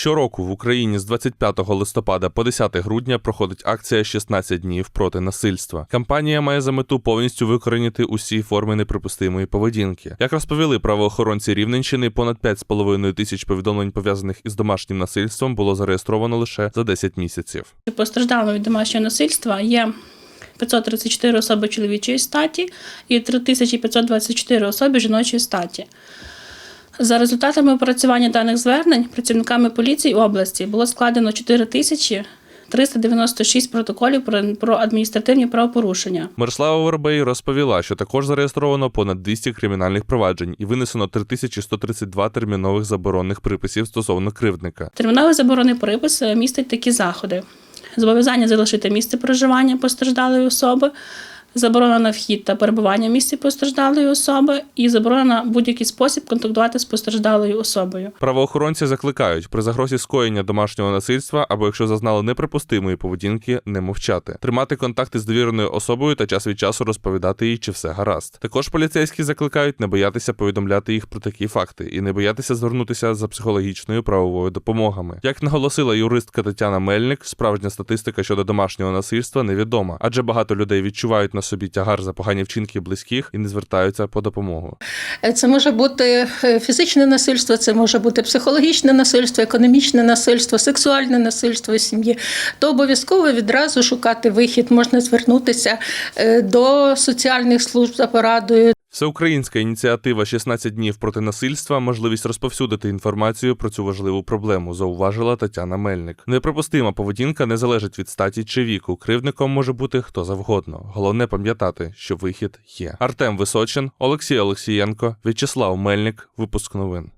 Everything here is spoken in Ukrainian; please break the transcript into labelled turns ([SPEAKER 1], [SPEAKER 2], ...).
[SPEAKER 1] Щороку в Україні з 25 листопада по 10 грудня проходить акція «16 днів проти насильства. Кампанія має за мету повністю викорінити усі форми неприпустимої поведінки. Як розповіли правоохоронці Рівненщини, понад 5,5 тисяч повідомлень пов'язаних із домашнім насильством було зареєстровано лише за 10 місяців.
[SPEAKER 2] Постраждалими від домашнього насильства є 534 особи чоловічої статі і 3524 особи жіночої статі. За результатами опрацювання даних звернень працівниками поліції області було складено 4396 протоколів про- адміністративні правопорушення.
[SPEAKER 1] Мирослава Воробей розповіла, що також зареєстровано понад 200 кримінальних проваджень і винесено 3132 термінових заборонних приписів стосовно кривдника.
[SPEAKER 2] Терміновий заборонний припис е, містить такі заходи: зобов'язання залишити місце проживання постраждалої особи, заборона на вхід та перебування в місці постраждалої особи, і заборона на будь-який спосіб контактувати з постраждалою особою.
[SPEAKER 1] Правоохоронці закликають при загрозі скоєння домашнього насильства або якщо зазнали неприпустимої поведінки, не мовчати, тримати контакти з довіреною особою та час від часу розповідати їй, чи все гаразд. Також поліцейські закликають не боятися повідомляти їх про такі факти і не боятися звернутися за психологічною правовою допомогами. Як наголосила юристка Тетяна Мельник, справжня статистика щодо домашнього насильства невідома, адже багато людей відчувають на собі тягар за погані вчинки близьких і не звертаються по допомогу.
[SPEAKER 3] Це може бути е, фізичне насильство, це може бути психологічне насильство, економічне насильство, сексуальне насильство сім'ї. То обов'язково відразу шукати вихід, можна звернутися е, до соціальних служб за порадою.
[SPEAKER 1] Всеукраїнська ініціатива «16 днів проти насильства можливість розповсюдити інформацію про цю важливу проблему, зауважила Тетяна Мельник. Неприпустима поведінка не залежить від статі чи віку. Кривдником може бути хто завгодно. Головне пам'ятати, що вихід є. Артем Височин, Олексій Олексієнко, В'ячеслав Мельник. Випуск новин.